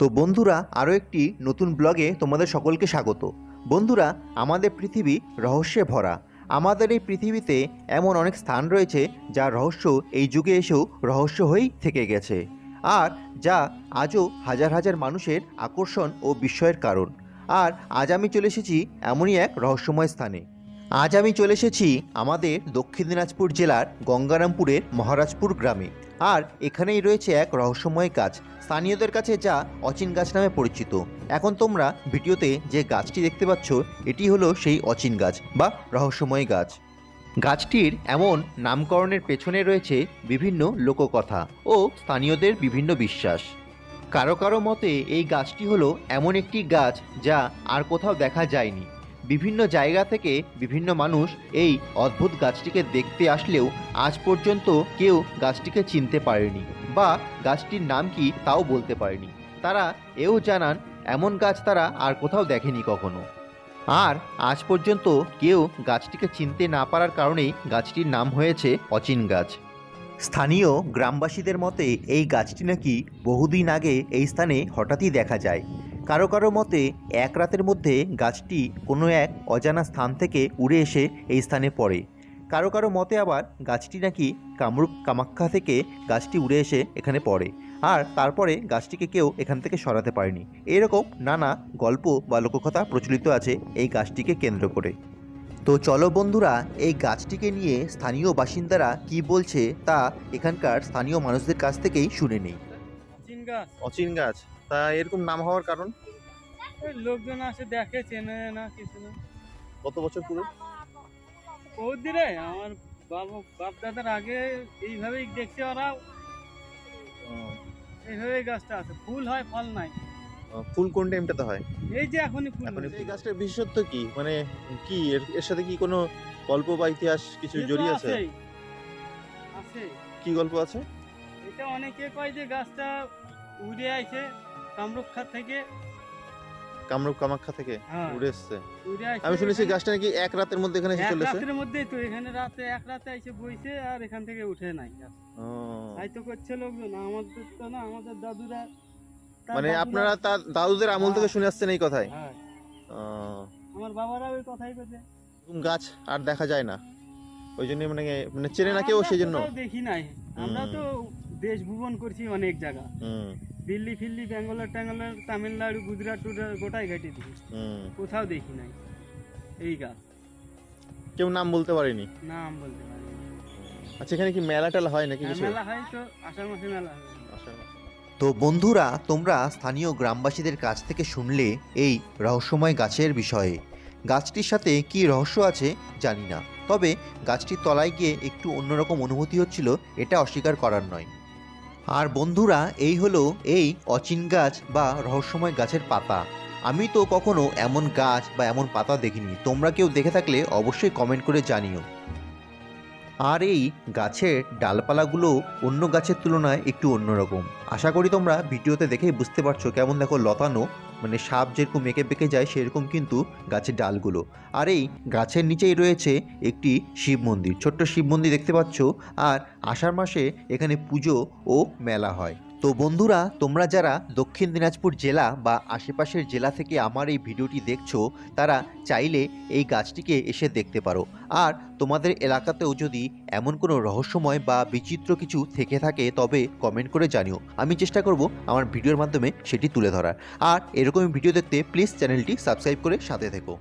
তো বন্ধুরা, আরও একটি নতুন ব্লগে তোমাদের সকলকে স্বাগত। বন্ধুরা, আমাদের পৃথিবী রহস্যে ভরা। আমাদের এই পৃথিবীতে এমন অনেক স্থান রয়েছে যা রহস্য এই যুগে এসেও রহস্য হয়েই থেকে গেছে। আর যা আজও হাজার হাজার মানুষের আকর্ষণ ও বিস্ময়ের কারণ। আর আজ আমি চলে এসেছি এমনই এক রহস্যময় স্থানে। আজ আমি চলে এসেছি আমাদের দক্ষিণ দিনাজপুর জেলার গঙ্গারামপুরের মহারাজপুর গ্রামে। আর এখানেই রয়েছে এক রহস্যময় গাছ। স্থানীয়দের কাছে যা অচিন গাছ নামে পরিচিত। এখন তোমরা ভিডিওতে যে গাছটি দেখতে পাচ্ছ, এটি হলো সেই অচিন গাছ বা রহস্যময় গাছ। গাছটির এমন নামকরণের পেছনে রয়েছে বিভিন্ন লোককথা ও স্থানীয়দের বিভিন্ন বিশ্বাস। কারও কারও মতে এই গাছটি হলো এমন একটি গাছ যা আর কোথাও দেখা যায়নি। বিভিন্ন জায়গা থেকে বিভিন্ন মানুষ এই অদ্ভুত গাছটিকে দেখতে আসলেও আজ পর্যন্ত কেউ গাছটিকে চিনতে পারেনি বা গাছটির নাম কি তাও বলতে পারেনি। তারা এও জানান, এমন গাছ তারা আর কোথাও দেখেনি কখনো। আর আজ পর্যন্ত কেউ গাছটিকে চিনতে না পারার কারণেই গাছটির নাম হয়েছে অচিন গাছ। স্থানীয় গ্রামবাসীদের মতে এই গাছটি নাকি বহুদিন আগে এই স্থানে হঠাৎই দেখা যায়। কারও কারও মতে এক রাতের মধ্যে গাছটি কোনো এক অজানা স্থান থেকে উড়ে এসে এই স্থানে পড়ে। কারও কারও মতে আবার গাছটি নাকি কামরূপ কামাখ্যা থেকে গাছটি উড়ে এসে এখানে পড়ে। আর তারপরে গাছটিকে কেউ এখান থেকে সরাতে পারেনি। এরকম নানা গল্প বা লোককথা প্রচলিত আছে এই গাছটিকে কেন্দ্র করে। তো চলো বন্ধুরা এই গাছটিকে নিয়ে স্থানীয় বাসিন্দারা কি বলছে তা এখানকার স্থানীয় মানুষদের কাছ থেকেই শুনে নেই। অচিন গাছ। তা এরকম নাম হওয়ার কারণ? লোকজন আসে দেখে চেনে না কিছু না। কত বছর পুরো? বহুত দিনে। আমার বাবা বাপ দাদার আগে এইভাবেই দেখছে ওরা। এইভাবেই গাছটা আছে। ফুল হয় ফল নাই। ফুল কোন টাইমটাতে হয়? এই যে এখনই ফুল এখন। এই গাছটার বিশেষত্ব কি? মানে কি? এর এর সাথে কি কোনো গল্প বা ইতিহাস কিছু জড়িয়ে আছে? আছে। কি গল্প আছে? এটা অনেকে কয় যে গাছটা উড়ে আইছে। কামরক্ষা থেকে কামরূপ কামাখ্যা থেকে হ্যাঁ। উড়ে এসছে। আমি শুনেছি গাছটা নাকি এক রাতের মধ্যে এখানে চলে রাতের মধ্যেই তো এখানে রাতে এক রাতে এসে বইছে আর এখান থেকে উঠে নাই তাই তো করছে লোকজন আমাদের তো না আমাদের দাদুরা মানে আপনারা তার দাদুদের আমল থেকে শুনে আসছেন এই কথাই? হ্যাঁ। আমার বাবারা ওই কথাই এরকম গাছ আর দেখা যায় না। ওই জন্য মানে মানে চেনে না কেউ সেই জন্য। দেখি নাই। আমরা তো দেশ ভ্রমণ করছি অনেক জায়গা। দিল্লি ফিল্লি ব্যাঙ্গালোর ট্যাঙ্গালোর তামিলনাড়ু গুজরাট টুজরাট গোটাই ঘাটি দিই। কোথাও দেখি নাই। এই গাছ কেউ নাম বলতে পারেনি? নাম বলতে আচ্ছা এখানে কি মেলা টেলা হয় নাকি হ্যাঁ, কিছু? মেলা হয় তো আষাঢ় মাসে মেলা হয়। তো বন্ধুরা তোমরা স্থানীয় গ্রামবাসীদের কাছ থেকে শুনলে এই রহস্যময় গাছের বিষয়ে। গাছটির সাথে কি রহস্য আছে জানি না তবে গাছটির তলায় গিয়ে একটু অন্যরকম অনুভূতি হচ্ছিল এটা অস্বীকার করার নয়। আর বন্ধুরা, এই হলো এই অচিন গাছ বা রহস্যময় গাছের পাতা। আমি তো কখনো এমন গাছ বা এমন পাতা দেখিনি। তোমরা কেউ দেখে থাকলে অবশ্যই কমেন্ট করে জানিও। আর এই গাছের ডালপালাগুলো অন্য গাছের তুলনায় একটু অন্যরকম। আশা করি তোমরা ভিডিওতে দেখেই বুঝতে পারছ কেমন দেখো লতানো মানে সাপ যেরকম মেকে বেঁকে যায়, সেরকম কিন্তু গাছের ডালগুলো। আর এই গাছের নিচেই রয়েছে একটি শিব মন্দির। ছোট্ট শিব মন্দির দেখতে পাচ্ছ। আর আষাঢ় মাসে এখানে পুজো ও মেলা হয়। তো বন্ধুরা, তোমরা যারা দক্ষিণ দিনাজপুর জেলা বা আশেপাশের জেলা থেকে আমার এই ভিডিওটি দেখছ, তারা চাইলে এই গাছটিকে এসে দেখতে পারো। আর তোমাদের এলাকাতেও যদি এমন কোনো রহস্যময় বা বিচিত্র কিছু থেকে থাকে, তবে কমেন্ট করে জানিও। আমি চেষ্টা করব আমার ভিডিওর মাধ্যমে সেটি তুলে ধরার। আর এরকমই ভিডিও দেখতে প্লিজ চ্যানেলটি সাবস্ক্রাইব করে সাথে থেকো।